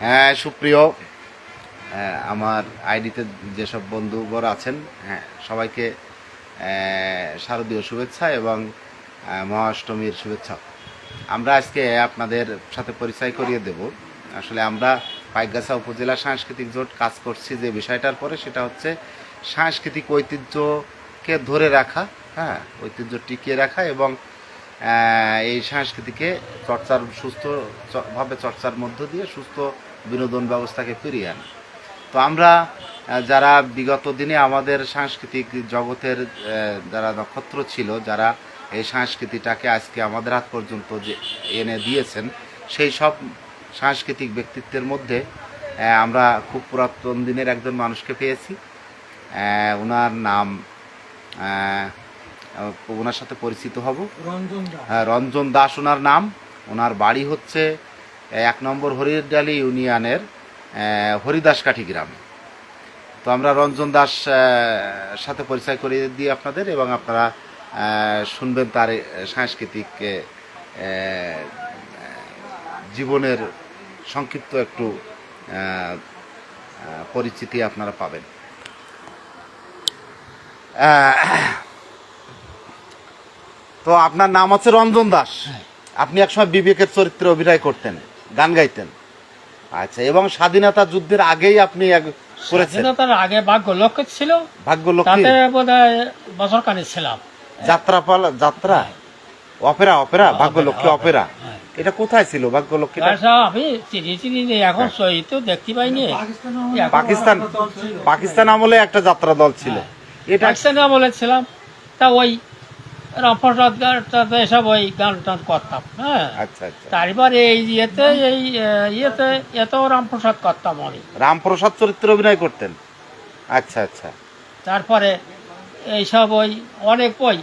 হ্যাঁ সুপ্রিয়। হ্যাঁ, আমার আইডিতে যেসব বন্ধুবর আছেন হ্যাঁ সবাইকে শারদীয় শুভেচ্ছা এবং মহাষ্টমীর শুভেচ্ছা। আমরা আজকে আপনাদের সাথে পরিচয় করিয়ে দেব। আসলে আমরা পাইকগাছা উপজেলা সাংস্কৃতিক জোট কাজ করছি যে বিষয়টার পরে সেটা হচ্ছে সাংস্কৃতিক ঐতিহ্যকে ধরে রাখা হ্যাঁ ঐতিহ্য টিকিয়ে রাখা এবং এই সংস্কৃতিকে চর্চার সুস্থ চ- চর্চার মধ্য দিয়ে সুস্থ বিনোদন ব্যবস্থাকে ফিরিয়ে আনা। তো আমরা যারা বিগত দিনে আমাদের সাংস্কৃতিক জগতের যারা নক্ষত্র ছিল যারা এই সংস্কৃতিটাকে আজকে আমাদের হাত পর্যন্ত যে এনে দিয়েছেন সেই সব সাংস্কৃতিক ব্যক্তিত্বের মধ্যে আমরা খুব পুরাতন দিনের একজন মানুষকে পেয়েছি। ওনার নাম ওনার সাথে পরিচিত হব। রঞ্জন হ্যাঁ, রঞ্জন দাস ওনার নাম। ওনার বাড়ি হচ্ছে এক নম্বর হরিডালি ইউনিয়নের হরিদাসকাঠি গ্রামে। তো আমরা রঞ্জন দাস সাথে পরিচয় করিয়ে দিই আপনাদের এবং আপনারা শুনবেন তার সাংস্কৃতিক জীবনের সংক্ষিপ্ত একটু পরিচিতি আপনারা পাবেন। তো আপনার নাম হচ্ছে রঞ্জন দাস। হ্যাঁ। আপনি একসময় বিবেকের চরিত্রে অভিনয় করতেন। গান গাইতেন। আচ্ছা এবং স্বাধীনতা যুদ্ধের আগেই আপনি স্বাধীনতার আগে ভাগ্য লক্ষ্য ছিল ভাগ্য লক্ষ্মী তাতে বছর কানে ছিলাম। যাত্রাপাল যাত্রা? Opera opera? Bhagya Lakshmi opera হ্যাঁ। এটা কোথায় ছিল ভাগ্য লক্ষ্মীটা আচ্ছা, আমি চিনি চিনি নেই এখন সই তো দেখতে পাইনি। পাকিস্তান পাকিস্তান আমলে একটা যাত্রা দল ছিল। এটা আমলে ছিলাম। তা ওই রামপ্রসাদ গানটাতে এসব ওই গান টান করতাম হ্যাঁ। আচ্ছা আচ্ছা। তারপরে এই ইয়েতে এই ইয়েতে এতেও রামপ্রসাদ করতাম আমি রামপ্রসাদ চরিত্রে অভিনয় করতেন? আচ্ছা আচ্ছা। তারপরে এইসব ওই অনেক বই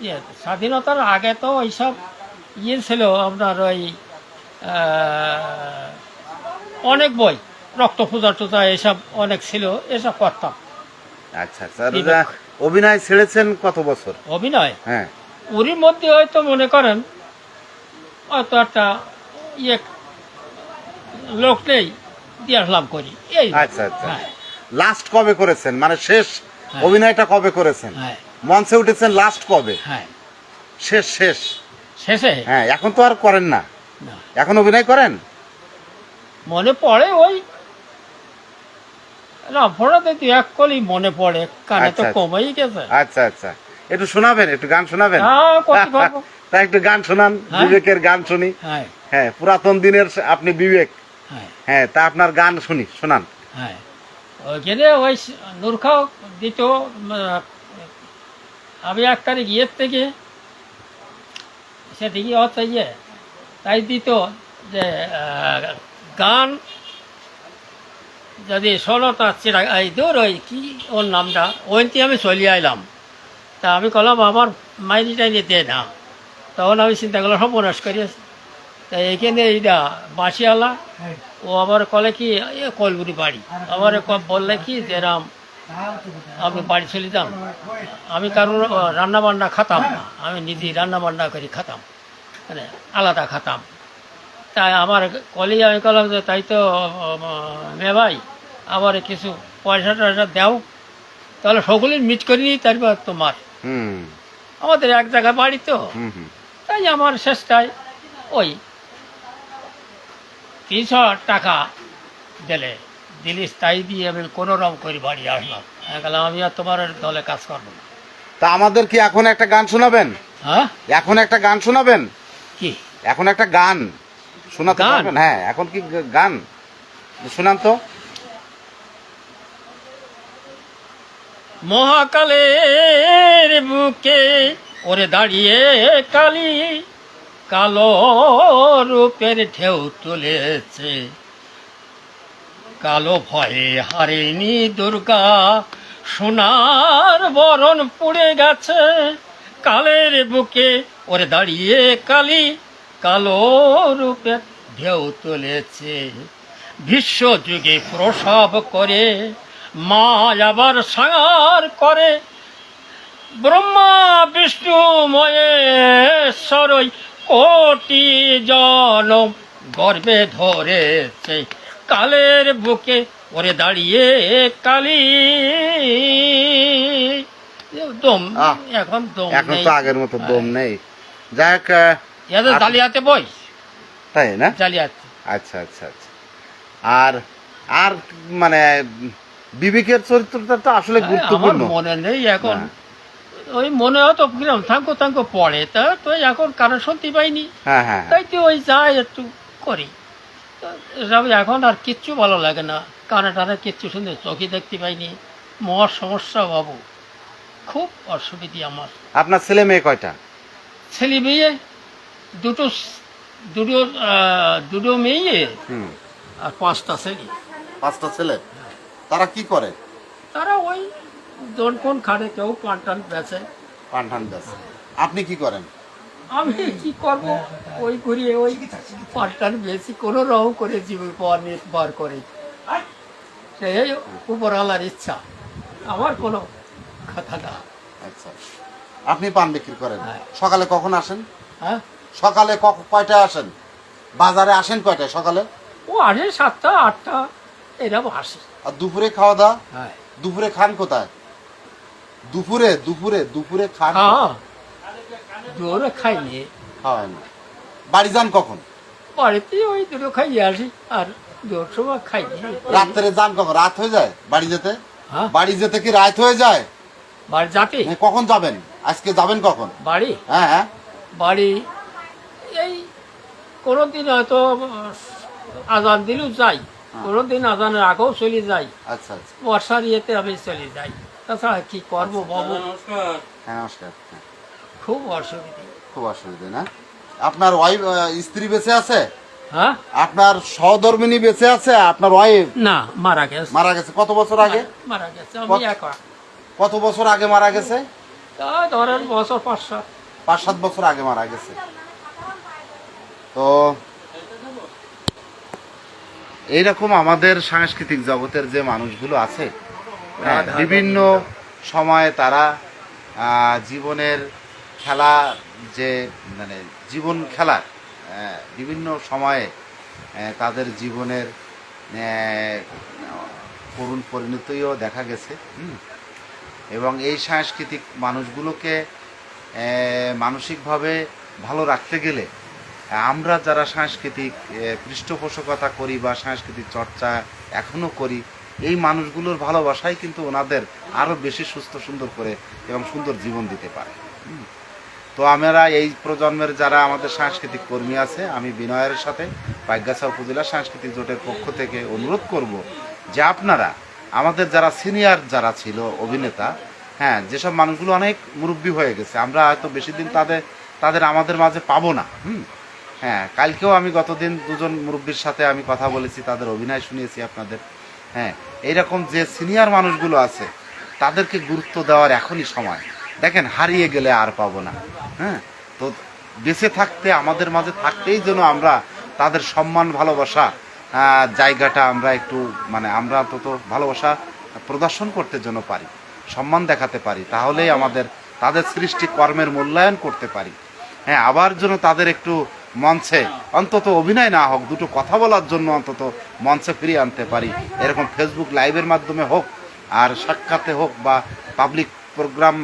ইয়ে স্বাধীনতার আগে তো ওইসব ইয়ে ছিল আপনার ওই অনেক বই রক্ত পূজা টুজা এসব অনেক ছিল এসব করতাম। আচ্ছা আচ্ছা। অভিনয় ছেড়েছেন কত বছর? অভিনয়? হ্যাঁ। ওরই মধ্যে হয়তো মনে করেন হয়তো একটা ইয়ে লোক নেই দিয়ে আসলাম করি। এই আচ্ছা আচ্ছা। হ্যাঁ। লাস্ট কবে করেছেন? মানে শেষ হ্যাঁ। অভিনয়টা কবে করেছেন? হ্যাঁ। মঞ্চে উঠেছেন লাস্ট কবে? হ্যাঁ। শেষ শেষ। শেষে? হ্যাঁ এখন তো আর করেন না। এখন অভিনয় করেন? মনে পড়ে ওই রামফোড়াতে দু এক কলি মনে পড়ে কানে তো আচ্ছা, আচ্ছা। কমেই গেছে। আচ্ছা আচ্ছা। একটু শোনাবেন একটু গান শোনাবেন। তা একটু গান শোনান হ্যাঁ। বিবেকের গান শুনি। হ্যাঁ। হ্যাঁ পুরাতন দিনের আপনি বিবেক। হ্যাঁ। হ্যাঁ তা আপনার গান শুনি শোনান। হ্যাঁ। ওইখানে ওই নূরখাও দিত আমি এক তারিখ ইয়ের থেকে সেদিকে হচ্ছে ইয়ে তাই দিত যে গান যদি তার চিরা এই দূর ওই কি ওর নামটা? ওইটি আমি চলে আইলাম। তা আমি কলাম আমার মাইনি টাইনি দে না। তখন আমি চিন্তা করলাম সব মনস করিয়েছি তা এইখানে এইটা বাঁশিওয়ালা ও আবার কলে কি এ কলগুড়ি বাড়ি। আবার ক- বললে কি যে রাম আমি বাড়ি চলে যান আমি কারোর রান্না বান্না খাতাম না। আমি নিজে রান্না বান্না করে খাতাম। মানে আলাদা খাতাম। তাই আমার কলি আমি কলাম যে তাই তো মে ভাই আবার কিছু পয়সা টয়সা দাও। তাহলে সকলের মিট করে নিই তারপর তোমার। আমাদের এক জায়গায় বাড়ি তো। তাই আমার শেষটায় ওই তিনশো টাকা দিলে দিলিস তাই দিয়ে আমি কোনো রকম করে বাড়ি আসলাম। আমি গেলাম আমি আর তোমার দলে কাজ করব না। তা আমাদের কি এখন একটা গান শোনাবেন? হ্যাঁ? এখন একটা গান শোনাবেন? কি? এখন একটা গান। শোনাতে পারবেন? হ্যাঁ এখন কি গান? শোনান তো। মহাকালের বুকে ওরে দাঁড়িয়ে কালি কালো রূপের ঢেউ তুলেছে। কালো ভয়ে হারেনি দুর্গা সোনার বরণ পুড়ে গেছে। কালের বুকে ওরে দাঁড়িয়ে কালি কালো রূপে ঢেউ তুলেছে। বিশ্বযুগে প্রসব করে মা আবার সাঙার করে। ব্রহ্মা বিষ্ণু মহেশ্বরই কোটি জনম গর্বে ধরেছে। কালের বুকে ওরে দাঁড়িয়ে কালি। দম এখন দম এখন তো আগের মতো দম নেই। যাক ইয়াদের জালিয়াতে বই তাই না? জালিয়াতে। আচ্ছা আচ্ছা আচ্ছা। আর আর মানে বিবেকের চরিত্রটা তো আসলে গুরুত্বপূর্ণ। মনে নেই এখন। ওই মনে হতো কিরম থাঙ্কো থাঙ্কো পড়ে তা তো এখন কারও শুনতে পাইনি। হ্যাঁ হ্যাঁ। হ্যাঁ। তাই তো ওই যাই একটু করি। এসব এখন আর কিচ্ছু ভালো লাগে না। কানে টানে কিচ্ছু শুনে চোখে দেখতে পাইনি। মহার সমস্যা বাবু। খুব অসুবিধে আমার। আপনার ছেলে মেয়ে কয়টা? ছেলে মেয়ে দুটো দুটো দুটো মেয়ে। আর পাঁচটা ছেলে। পাঁচটা ছেলে। তারা কি করে? তারা ওই জন কোন খাটে কেউ পান টান বেচে। পানঠান দাস আপনি কি করেন? আমি কি করব? ওই ঘুরিয়ে ওই পান টান বেশি কোনো রকম করে জীবন পাওয়ার নির্ভর করে। সেই উপরওয়ালার ইচ্ছা। আমার কোনো কথা না। আচ্ছা। আপনি পান বিক্রি করেন? হ্যাঁ। সকালে কখন আসেন? হ্যাঁ? সকালে কয়টায় আসেন? বাজারে আসেন কয়টায় সকালে? ও আসে সাতটা আটটা এরকম আসে। আর দুপুরে খাওয়া দাওয়া? হ্যাঁ। দুপুরে খান কোথায়? দুপুরে দুপুরে দুপুরে খান হ্যাঁ। জোরে খাইনি খাওয়ায় না। বাড়ি যান কখন? বাড়িতে ওই দুটো খাইয়ে আসি আর জোর সময় খাইনি রাত্রে যান কখন? রাত হয়ে যায় বাড়ি যেতে? হ্যাঁ। বাড়ি যেতে কি রাত হয়ে যায়? বাড়ি যাতে? কখন যাবেন? আজকে যাবেন কখন? বাড়ি? হ্যাঁ হ্যাঁ। বাড়ি কোনো দিন হয়তো আজান দিলেও যাই কোনো দিন আজানের আগেও চলে যাই আচ্ছা আচ্ছা। বর্ষার ইয়েতে আমি চলে যাই। তাছাড়া কি করব বাবু? হ্যাঁ নমস্কার। হ্যাঁ, খুব অসুবিধে। খুব অসুবিধা না? আপনার ওয়াইফ স্ত্রী বেঁচে আছে? হ্যাঁ? আপনার সহধর্মিনী বেঁচে আছে? আপনার ওয়াইফ না মারা গেছে। মারা গেছে। কত বছর আগে? মারা গেছে। আমি কত- একা। কত বছর আগে মারা গেছে? ধরেন বছর পাঁচ সাত। পাঁচ সাত বছর আগে মারা গেছে। তো এইরকম আমাদের সাংস্কৃতিক জগতের যে মানুষগুলো আছে হ্যাঁ, বিভিন্ন সময়ে তারা জীবনের খেলা যে মানে জীবন খেলার বিভিন্ন সময়ে তাদের জীবনের করুণ পরিণতিও দেখা গেছে এবং এই সাংস্কৃতিক মানুষগুলোকে মানসিকভাবে ভালো রাখতে গেলে আমরা যারা সাংস্কৃতিক পৃষ্ঠপোষকতা করি বা সাংস্কৃতিক চর্চা এখনও করি, এই মানুষগুলোর ভালোবাসাই কিন্তু ওনাদের আরও বেশি সুস্থ, সুন্দর করে এবং সুন্দর জীবন দিতে পারে। তো আমরা এই প্রজন্মের যারা আমাদের সাংস্কৃতিক কর্মী আছে, আমি বিনয়ের সাথে পাইগাছা উপজেলা সাংস্কৃতিক জোটের পক্ষ থেকে অনুরোধ করব যে আপনারা, আমাদের যারা সিনিয়র যারা ছিল অভিনেতা হ্যাঁ যেসব মানুষগুলো অনেক মুরব্বী হয়ে গেছে, আমরা হয়তো বেশি দিন তাদের তাদের আমাদের মাঝে পাবো না। হুম। হ্যাঁ কালকেও আমি গতদিন দুজন মুরব্বীর সাথে আমি কথা বলেছি, তাদের অভিনয় শুনিয়েছি আপনাদের। হ্যাঁ এইরকম যে সিনিয়র মানুষগুলো আছে, তাদেরকে গুরুত্ব দেওয়ার এখনই সময়। দেখেন, হারিয়ে গেলে আর পাবো না। হ্যাঁ তো বেঁচে থাকতে, আমাদের মাঝে থাকতেই যেন আমরা তাদের সম্মান, ভালোবাসা জায়গাটা আমরা একটু মানে আমরা অন্তত ভালোবাসা প্রদর্শন করতে যেন পারি, সম্মান দেখাতে পারি, তাহলেই আমাদের, তাদের সৃষ্টি কর্মের মূল্যায়ন করতে পারি। হ্যাঁ আবার যেন তাদের একটু মঞ্চে। অন্তত অভিনয় না হোক, দুটো কথা বলার জন্য অন্তত মঞ্চে ফিরিয়ে আনতে পারি। এরকম ফেসবুক লাইভের মাধ্যমে হোক, আর সাক্ষাতে হোক বা পাবলিক প্রোগ্রাম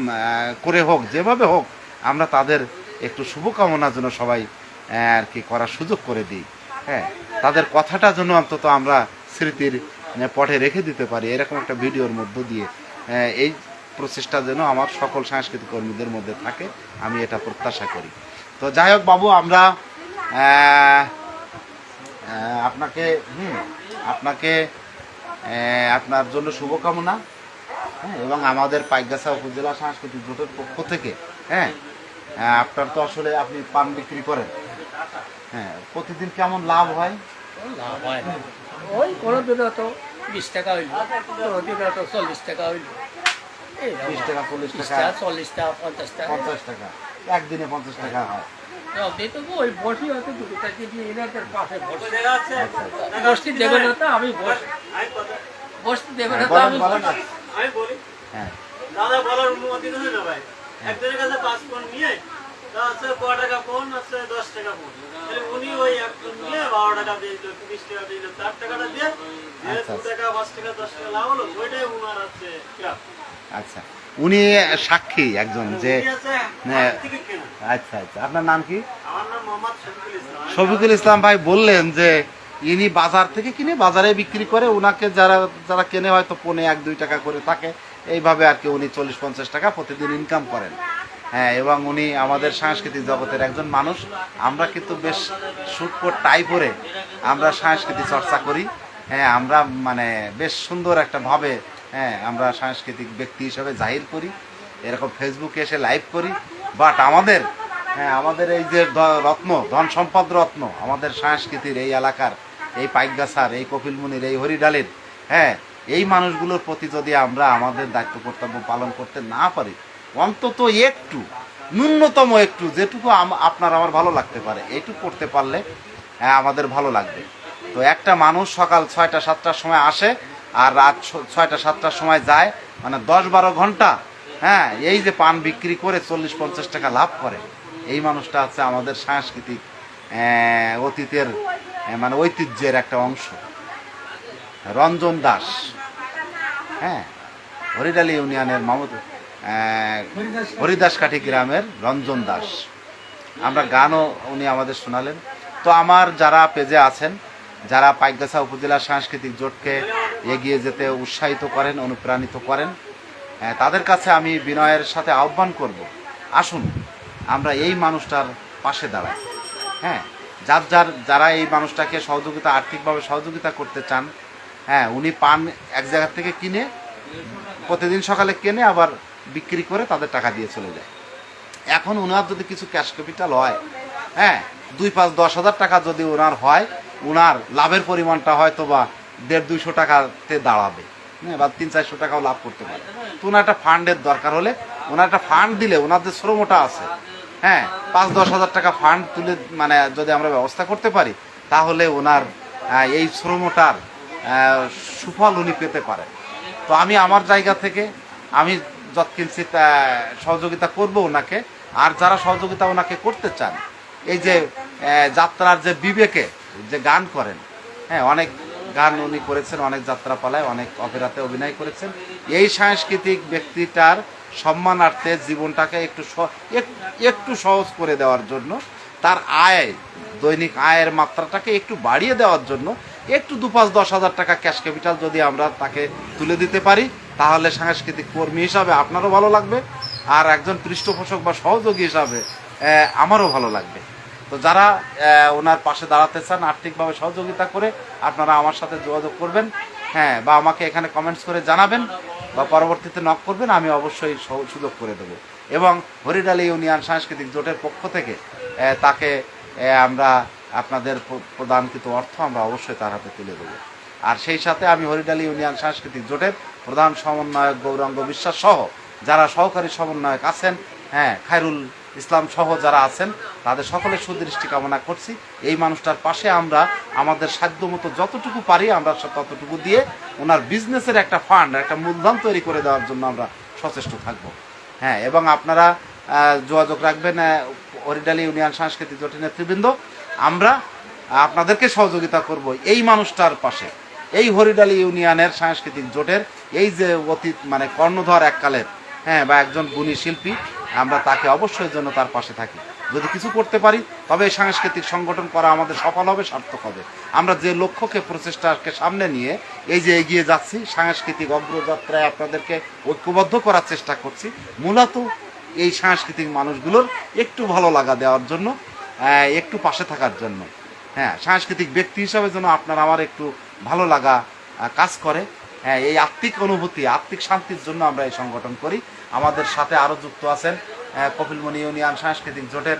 করে হোক, যেভাবে হোক, আমরা তাদের একটু শুভকামনার জন্য সবাই আর কি করার সুযোগ করে দিই। হ্যাঁ তাদের কথাটা যেন অন্তত আমরা স্মৃতির পটে রেখে দিতে পারি, এরকম একটা ভিডিওর মধ্য দিয়ে। এই প্রচেষ্টা যেন আমার সকল সাংস্কৃতিক কর্মীদের মধ্যে থাকে, আমি এটা প্রত্যাশা করি। তো যাই হোক বাবু, আমরা আপনাকে হুম আপনাকে আপনার জন্য শুভকামনা হ্যাঁ এবং আমাদের পাইকগাছা উপজেলা সাংস্কৃতিক জোটের পক্ষ থেকে হ্যাঁ আহ, আপনার তো আসলে আপনি পান বিক্রি করেন হ্যাঁ প্রতিদিন কেমন লাভ হয়? লাভ হয়। ওই কোনো দিন তো বিশ টাকা হইল কোনো দিন তো চল্লিশ টাকা হইল। বিশ টাকা চল্লিশ টাকা চল্লিশ টাকা পঞ্চাশ টাকা। পঞ্চাশ টাকা একদিনে পঞ্চাশ টাকা হয়। ওই বসি হয়তো দুটো চারটে দিয়ে এনাদের পাশে বসি। বসতে দেবে না তো আমি বসি। বসতে দেবে না তো আমি আমি বলি। হ্যাঁ। দাদা বলার অনুমতি দেবে না ভাই। একজনের কাছে পাসপোর্ট নিয়ে আছে ক টাকা ফোন আছে দশ টাকা ফোন। তাহলে উনি ওই একজন নিয়ে বারো টাকা দিয়ে দিল তিরিশ টাকা দিয়ে দিল চার টাকাটা দিয়ে আচ্ছা, দু টাকা পাঁচ টাকা দশ টাকা লাভ হলো ওইটাই উনার আছে। আচ্ছা। উনি সাক্ষী একজন যে হ্যাঁ। আচ্ছা আচ্ছা। আপনার নাম কি? শফিকুল ইসলাম। ভাই বললেন যে ইনি বাজার থেকে কিনে বাজারে বিক্রি করে ওনাকে যারা যারা কেনে হয়তো পনে এক দুই টাকা করে থাকে এইভাবে আর কি উনি চল্লিশ পঞ্চাশ টাকা প্রতিদিন ইনকাম করেন। হ্যাঁ এবং উনি আমাদের সাংস্কৃতিক জগতের একজন মানুষ। আমরা কিন্তু বেশ সুটকোট টাই পরে আমরা সাংস্কৃতিক চর্চা করি। হ্যাঁ আমরা মানে বেশ সুন্দর একটা ভাবে হ্যাঁ আমরা সাংস্কৃতিক ব্যক্তি হিসাবে জাহির করি এরকম ফেসবুকে এসে লাইভ করি। বাট আমাদের হ্যাঁ আমাদের এই যে রত্ন ধন সম্পদ রত্ন আমাদের সংস্কৃতির এই এলাকার এই পাইকগাছার এই কপিলমুনির এই হরিডালের হ্যাঁ এই মানুষগুলোর প্রতি যদি আমরা আমাদের দায়িত্ব কর্তব্য পালন করতে না পারি অন্তত একটু ন্যূনতম একটু যেটুকু আপনার আমার ভালো লাগতে পারে এইটুকু করতে পারলে হ্যাঁ, আমাদের ভালো লাগবে। তো একটা মানুষ সকাল ছয়টা সাতটার সময় আসে আর রাত ছয়টা, সাতটার সময় যায় মানে দশ বারো ঘণ্টা হ্যাঁ এই যে পান বিক্রি করে চল্লিশ, পঞ্চাশ টাকা লাভ করে। এই মানুষটা হচ্ছে আমাদের সাংস্কৃতিক অতীতের মানে ঐতিহ্যের একটা অংশ। রঞ্জন দাস হ্যাঁ হরিডালি ইউনিয়নের মামুদ হরিদাসকাঠি গ্রামের রঞ্জন দাস। আমরা গানও উনি আমাদের শোনালেন। তো আমার যারা পেজে আছেন, যারা পাইকগাছা উপজেলা সাংস্কৃতিক জোটকে এগিয়ে যেতে উৎসাহিত করেন, অনুপ্রাণিত করেন। তাদের কাছে আমি বিনয়ের সাথে আহ্বান করব। আসুন, আমরা এই মানুষটার পাশে দাঁড়াই। হ্যাঁ যার যার, যারা এই মানুষটাকে সহযোগিতা, আর্থিকভাবে সহযোগিতা করতে চান হ্যাঁ উনি পান এক জায়গা থেকে কিনে, প্রতিদিন সকালে কেনে আবার বিক্রি করে তাদের টাকা দিয়ে চলে যায়। এখন ওনার যদি কিছু ক্যাশ ক্যাপিটাল হয় হ্যাঁ দুই পাঁচ দশ হাজার টাকা যদি ওনার হয় ওনার লাভের পরিমাণটা হয়তো বা দেড় দুইশো টাকাতে দাঁড়াবে। হ্যাঁ বা তিন চারশো টাকাও লাভ করতে পারে। তো ওনার একটা ফান্ডের দরকার হলে ওনার একটা ফান্ড দিলে ওনার যে শ্রমটা আছে হ্যাঁ পাঁচ দশ হাজার টাকা ফান্ড তুলে মানে যদি আমরা ব্যবস্থা করতে পারি, তাহলে ওনার এই শ্রমটার সুফল উনি পেতে পারেন। তো আমি আমার জায়গা থেকে আমি যৎকিঞ্চিত সহযোগিতা করব ওনাকে। আর যারা সহযোগিতা ওনাকে করতে চান, এই যে যাত্রার যে বিবেকে যে গান করেন হ্যাঁ অনেক গান উনি করেছেন, অনেক যাত্রাপালায়, অনেক অপেরাতে অভিনয় করেছেন। এই সাংস্কৃতিক ব্যক্তিটার সম্মানার্থে জীবনটাকে একটু একটু সহজ করে দেওয়ার জন্য, তার আয়, দৈনিক আয়ের মাত্রাটাকে একটু বাড়িয়ে দেওয়ার জন্য, একটু দু পাঁচ দশ হাজার টাকা ক্যাশ ক্যাপিটাল যদি আমরা তাকে তুলে দিতে পারি, তাহলে সাংস্কৃতিক কর্মী হিসাবে আপনারও ভালো লাগবে, আর একজন পৃষ্ঠপোষক বা সহযোগী হিসাবে আমারও ভালো লাগবে। তো যারা ওনার পাশে দাঁড়াতে চান, আর্থিকভাবে সহযোগিতা করে আপনারা আমার সাথে যোগাযোগ করবেন হ্যাঁ বা আমাকে এখানে কমেন্টস করে জানাবেন, বা পরবর্তীতে নক করবেন, আমি অবশ্যই সুযোগ করে দেবো। এবং হরিডালি ইউনিয়ন সাংস্কৃতিক জোটের পক্ষ থেকে তাকে আমরা আপনাদের প্র- প্রদানকৃত অর্থ আমরা অবশ্যই তার হাতে তুলে দেবো। আর সেই সাথে আমি হরিডালি ইউনিয়ন সাংস্কৃতিক জোটের প্রধান সমন্বয়ক গৌরাঙ্গ বিশ্বাস সহ, যারা সহকারী সমন্বয়ক আছেন হ্যাঁ খায়রুল ইসলাম সহ যারা আছেন তাদের সকলের সুদৃষ্টি কামনা করছি। এই মানুষটার পাশে আমরা আমাদের সাধ্যমতো যতটুকু পারি আমরা ততটুকু দিয়ে ওনার বিজনেসের একটা ফান্ড একটা মূলধন তৈরি করে দেওয়ার জন্য আমরা সচেষ্ট থাকব। হ্যাঁ এবং আপনারা যোগাযোগ রাখবেন আহ, হরিডালি ইউনিয়ন সাংস্কৃতিক জোটের নেতৃবৃন্দ। আমরা আপনাদেরকে সহযোগিতা করব এই মানুষটার পাশে। এই হরিডালি ইউনিয়নের সাংস্কৃতিক জোটের এই যে অতীত মানে কর্ণধর এককালের হ্যাঁ বা একজন গুণী শিল্পী আমরা তাকে অবশ্যই জন্য তার পাশে থাকি। যদি কিছু করতে পারি, তবে এই সাংস্কৃতিক সংগঠন করা আমাদের সফল হবে, সার্থক হবে। আমরা যে লক্ষ্যকে, প্রচেষ্টাকে সামনে নিয়ে এই যে এগিয়ে যাচ্ছি, সাংস্কৃতিক অগ্রযাত্রায় আপনাদেরকে ঐক্যবদ্ধ করার চেষ্টা করছি, মূলত এই সাংস্কৃতিক মানুষগুলোর একটু ভালো লাগা দেওয়ার জন্য একটু পাশে থাকার জন্য। হ্যাঁ সাংস্কৃতিক ব্যক্তি হিসাবে যেন আপনার আমার একটু ভালো লাগা কাজ করে। হ্যাঁ এই আত্মিক অনুভূতি, আত্মিক শান্তির জন্য আমরা এই সংগঠন করি। আমাদের সাথে আরও যুক্ত আছেন কপিলমণি ইউনিয়ন সাংস্কৃতিক জোটের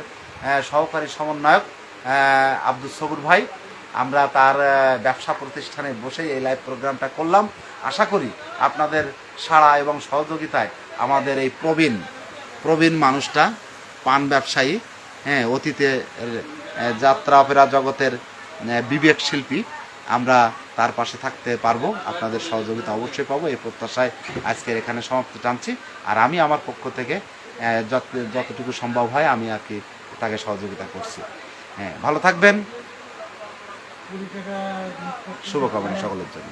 সহকারী সমন্বয়ক আব্দুল সবুর ভাই। আমরা তার ব্যবসা প্রতিষ্ঠানে বসেই এই লাইভ প্রোগ্রামটা করলাম। আশা করি আপনাদের সাড়া এবং সহযোগিতায় আমাদের এই প্রবীণ প্রবীণ মানুষটা পান ব্যবসায়ী হ্যাঁ অতীতে এর, আহ, যাত্রা অপেরা জগতের বিবেক শিল্পী আমরা তার পাশে থাকতে পারব। আপনাদের সহযোগিতা অবশ্যই পাবো। এই প্রত্যাশায় আজকের এখানে সমাপ্ত টানছি আর আমি আমার পক্ষ থেকে যত, যতটুকু সম্ভব হয় আমি আর কি তাকে সহযোগিতা করছি। হ্যাঁ ভালো থাকবেন। শুভকামনা সকলের জন্য।